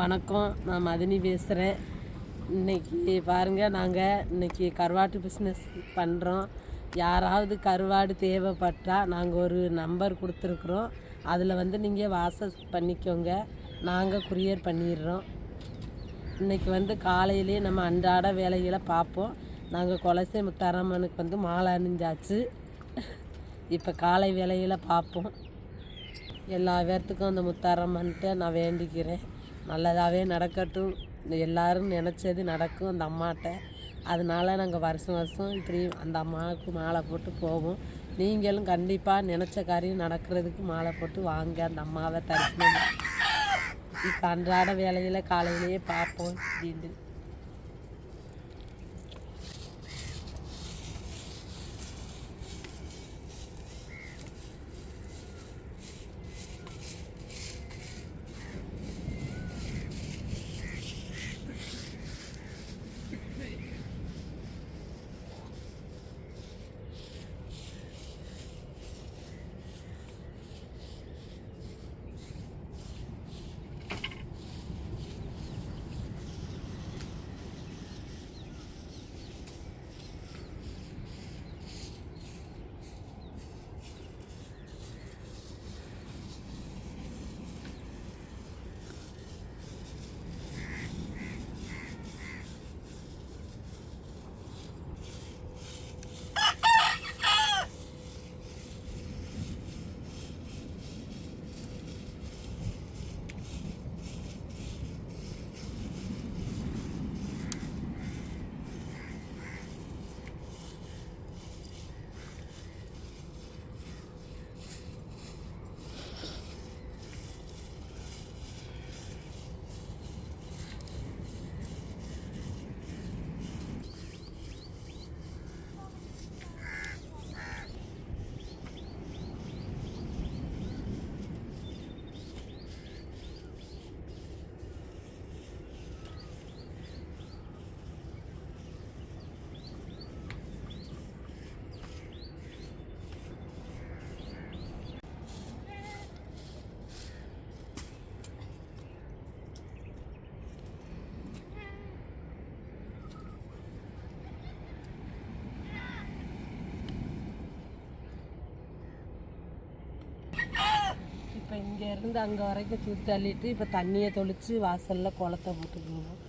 வணக்கம். நான் மதினி பேசுகிறேன் இன்றைக்கி பாருங்கள் நாங்கள் இன்னைக்கு கருவாட்டு பிஸ்னஸ் பண்ணுறோம் யாராவது கருவாடு தேவைப்பட்டால் நாங்கள் ஒரு நம்பர் கொடுத்துருக்குறோம். அதில் வந்து நீங்கள் வாட்ஸ்அப் பண்ணிக்கோங்க. நாங்கள் குரியர் பண்ணிடுறோம். இன்னைக்கு வந்து காலையிலேயே நம்ம அன்றாட வேலைகளை பார்ப்போம். நாங்கள் குலசை முத்தாரம்மனுக்கு வந்து மாலை அணிஞ்சாச்சு. இப்போ காலை வேலையில் பார்ப்போம். எல்லா பேர்த்துக்கும் அந்த முத்தாரம்மன்ட்டு நான் வேண்டிக்கிறேன். நல்லதாகவே நடக்கட்டும். இந்த எல்லாரும் நினச்சது நடக்கும் அந்த அம்மாட்ட. அதனால நாங்கள் வருஷம் வருஷம் இப்படி அந்த அம்மாவுக்கு மாலை போட்டு போவோம். நீங்களும் கண்டிப்பாக நினச்ச காரியம் நடக்கிறதுக்கு மாலை போட்டு வாங்க. அந்த அம்மாவை தரிசனம். இப்போ அன்றாட வேலையில் காலையிலேயே பார்ப்போம். அப்படின்ட்டு இப்போ இங்கே இருந்து அங்கே வரைக்கும் சுற்றி தள்ளிட்டு இப்போ தண்ணியை தொளித்து வாசலில் குளத்தை போட்டுக்கணும்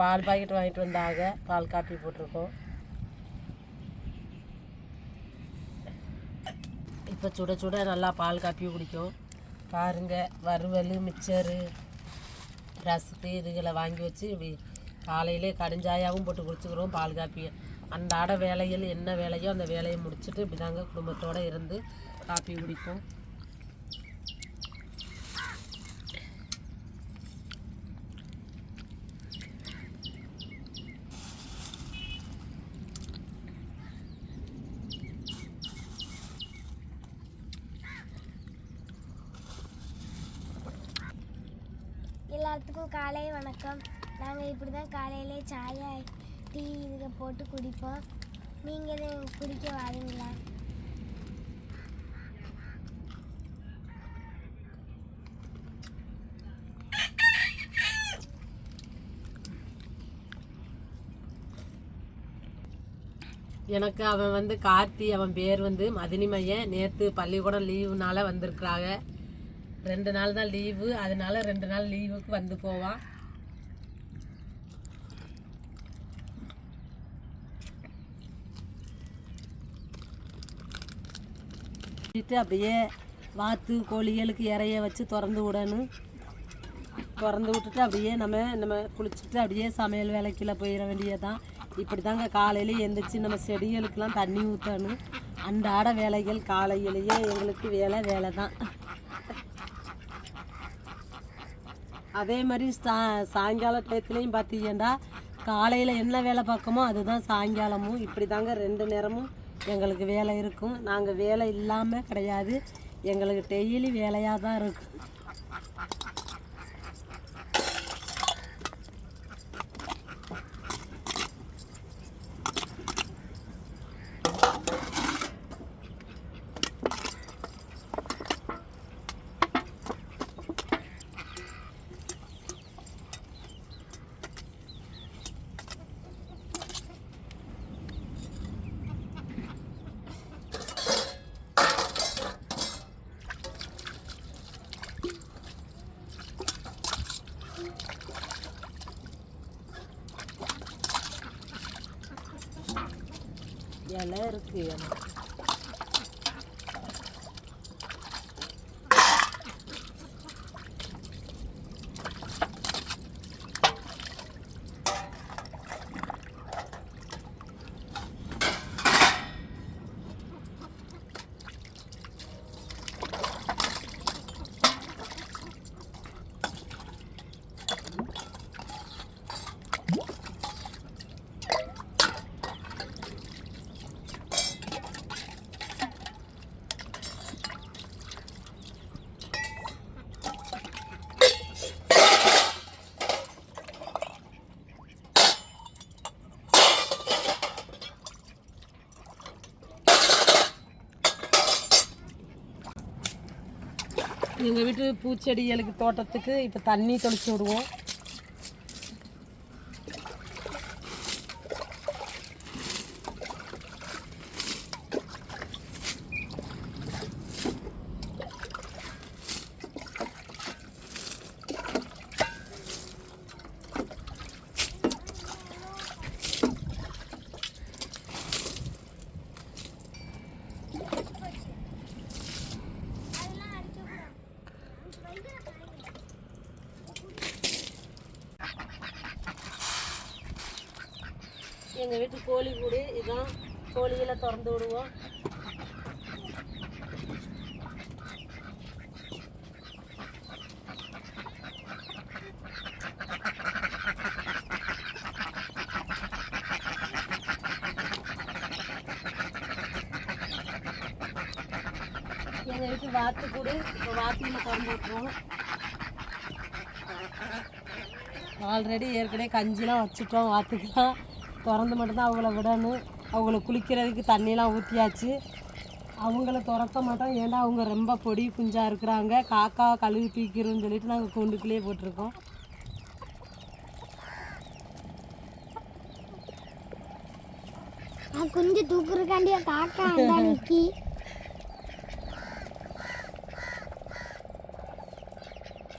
பால் பாக்கெட் வாங்கிட்டு வந்தாங்க. பால் காப்பி போட்டிருக்கோம். இப்போ சுட சுட நல்லா பால் காப்பி குடிக்கும். பாருங்க வறுவல் மிச்சரு ரசத்து இதுகளை வாங்கி வச்சு இப்படி காலையிலே கடுஞ்சாயாவும் போட்டு குடிச்சுக்கிறோம் பால் காப்பியை. அன்றாட வேலைகள் என்ன வேலையோ அந்த வேலையை முடிச்சுட்டு இப்படி தாங்க குடும்பத்தோடு இருந்து காப்பி குடிப்போம். எல்லாத்துக்கும் காலை வணக்கம். நாங்கள் இப்படி தான் காலையிலே சாயா டீ இதில் போட்டு குடிப்போம். நீங்கள் குடிக்க வரீங்களா? எனக்கு அவன் வந்து கார்த்தி அவன் பேர் வந்து மதினிமையன் நேற்று பள்ளிக்கூடம் லீவுனால வந்திருக்கிறாங்க. ரெண்டு நாள் தான் லீவு அதனால ரெண்டு நாள் லீவுக்கு வந்து போவான் அப்படியே வாத்து கோழிகளுக்கு இறைய வச்சு திறந்து விடணும். திறந்து விட்டுட்டு அப்படியே நம்ம நம்ம குளிச்சுட்டு அப்படியே சமையல் வேலைக்குள்ளே போயிட வேண்டியதுதான். இப்படி தாங்க காலையிலேயே எந்திரிச்சு நம்ம செடிகளுக்கெல்லாம் தண்ணி ஊற்றணும் அன்றாட வேலைகள் காலையிலேயே எங்களுக்கு வேலை வேலை தான் அதே மாதிரி சா சாயங்கால டயத்துலேயும் பார்த்தீங்கன்னா காலையில் என்ன வேலை பார்க்கமோ அதுதான் சாயங்காலமும். இப்படி தாங்க ரெண்டு நேரமும் எங்களுக்கு வேலை இருக்கும். நாங்கள் வேலை இல்லாமல் கிடையாது. எங்களுக்கு டெய்லி வேலையாக தான் இருக்கும் ചെയ്യാം எங்கள் வீட்டு பூச்செடிகளுக்கு தோட்டத்துக்கு இப்போ தண்ணி தெளிச்சு விடுவோம். எங்கள் வீட்டு கோழி கூடு. இதான் கோழிகளை திறந்து விடுவோம். எங்கள் வீட்டு வாத்து கூடு. இப்போ வாத்தியில் திறந்து விட்டுருவோம். ஆல்ரெடி ஏற்கனவே கஞ்சிலாம் வச்சுட்டோம் வாத்துக்கலாம் திறந்து மட்டும்தான் அவங்கள விடணும். அவங்கள குளிக்கிறதுக்கு தண்ணியெலாம் ஊற்றியாச்சு அவங்கள திறக்க மாட்டோம். ஏன்னா அவங்க ரொம்ப பொடி குஞ்சாக இருக்கிறாங்க. காக்கா கழுவி பீக்கிறோன்னு சொல்லிட்டு நாங்கள் கூண்டுக்குள்ளேயே போட்டிருக்கோம். நான் குஞ்சு தூக்குறக்காண்டிய காக்கா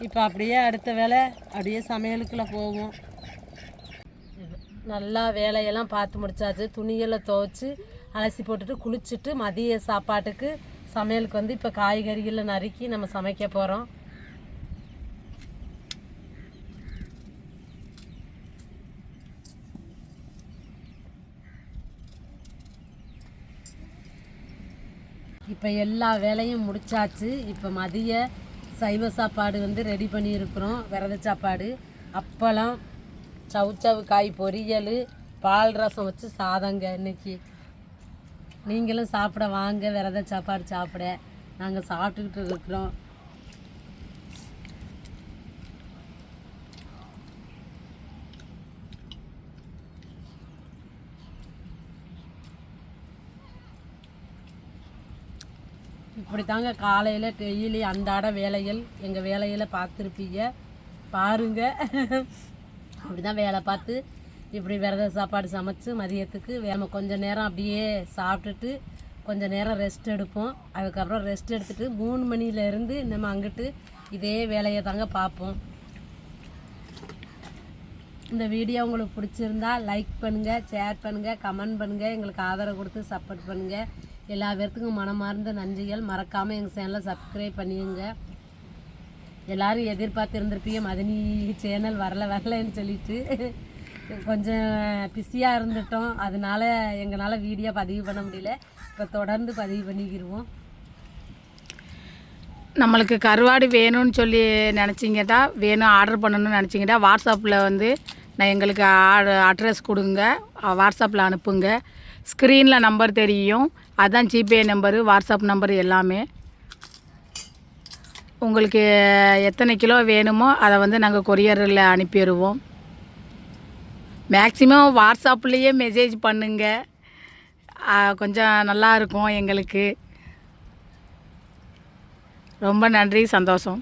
இப்போ அப்படியே அடுத்த வேலை அப்படியே சமையலுக்குள்ளே போவோம். நல்லா வேலையெல்லாம் பார்த்து முடிச்சாச்சு. துணியெல்லாம் துவைச்சி அலசி போட்டுட்டு குளிச்சுட்டு மதிய சாப்பாட்டுக்கு சமையலுக்கு வந்து இப்போ காய்கறிகளை நறுக்கி நம்ம சமைக்க போகிறோம் இப்போ எல்லா வேலையும் முடிச்சாச்சு. இப்போ மதிய சைவ சாப்பாடு வந்து ரெடி பண்ணியிருக்கிறோம். விரத சாப்பாடு. அப்பளம் சவுச்சவு காய் பொரியல் பால் ரசம் வச்சு சாதங்க இன்னைக்கு. நீங்களும் சாப்பிட வாங்க விரத சாப்பாடு சாப்பிட. நாங்கள் சாப்பிட்டுக்கிட்டு இருக்கிறோம். இப்படி தாங்க காலையில் டெய்லி அன்றாட வேலைகள். எங்கள் வேலையில் பார்த்துருப்பீங்க. பாருங்க. அப்படி தான் வேலை பார்த்து இப்படி விரத சாப்பாடு சமைச்சு மதியத்துக்கு நம்ம கொஞ்சம் நேரம் அப்படியே சாப்பிட்டுட்டு கொஞ்சம் நேரம் ரெஸ்ட் எடுப்போம். அதுக்கப்புறம் ரெஸ்ட் எடுத்துட்டு மூணு மணிலேருந்து நம்ம அங்கிட்டு இதே வேலையை தாங்க பார்ப்போம். இந்த வீடியோ உங்களுக்கு பிடிச்சிருந்தா லைக் பண்ணுங்கள் ஷேர் பண்ணுங்கள் கமெண்ட் பண்ணுங்கள் எங்களுக்கு ஆதரவு கொடுத்து சப்போர்ட் பண்ணுங்கள் எல்லா பேர்த்துக்கும் மனமார்ந்த நன்றிகள். மறக்காமல் எங்கள் சேனலை சப்ஸ்கிரைப் பண்ணிடுங்க. எல்லாரும் எதிர்பார்த்து இருந்திருப்பீங்க மதினி சேனல் வரல வரலன்னு சொல்லிட்டு. கொஞ்சம் பிஸியாக இருந்துட்டோம். அதனால எங்களால் வீடியோ பதிவு பண்ண முடியல. இப்போ தொடர்ந்து பதிவு பண்ணிக்கிடுவோம் நம்மளுக்கு கருவாடு வேணும்னு சொல்லி நினச்சிங்கட்டா வேணும் ஆர்டர் பண்ணணும்னு நினச்சிங்கட்டா வாட்ஸ்அப்பில் வந்து நான் எங்களுக்கு அட்ரஸ் கொடுங்க. வாட்ஸ்அப்பில் அனுப்புங்க. ஸ்க்ரீனில் நம்பர் தெரியும். அதுதான் ஜிபே நம்பரு வாட்ஸ்அப் நம்பர் எல்லாமே. உங்களுக்கு எத்தனை கிலோ வேணுமோ அதை வந்து நாங்கள் கொரியரில் அனுப்பிடுவோம். மேக்ஸிமம் வாட்ஸ்அப்லேயே மெசேஜ் பண்ணுங்க. கொஞ்சம் நல்லா இருக்கும் எங்களுக்கு. ரொம்ப நன்றி சந்தோஷம்.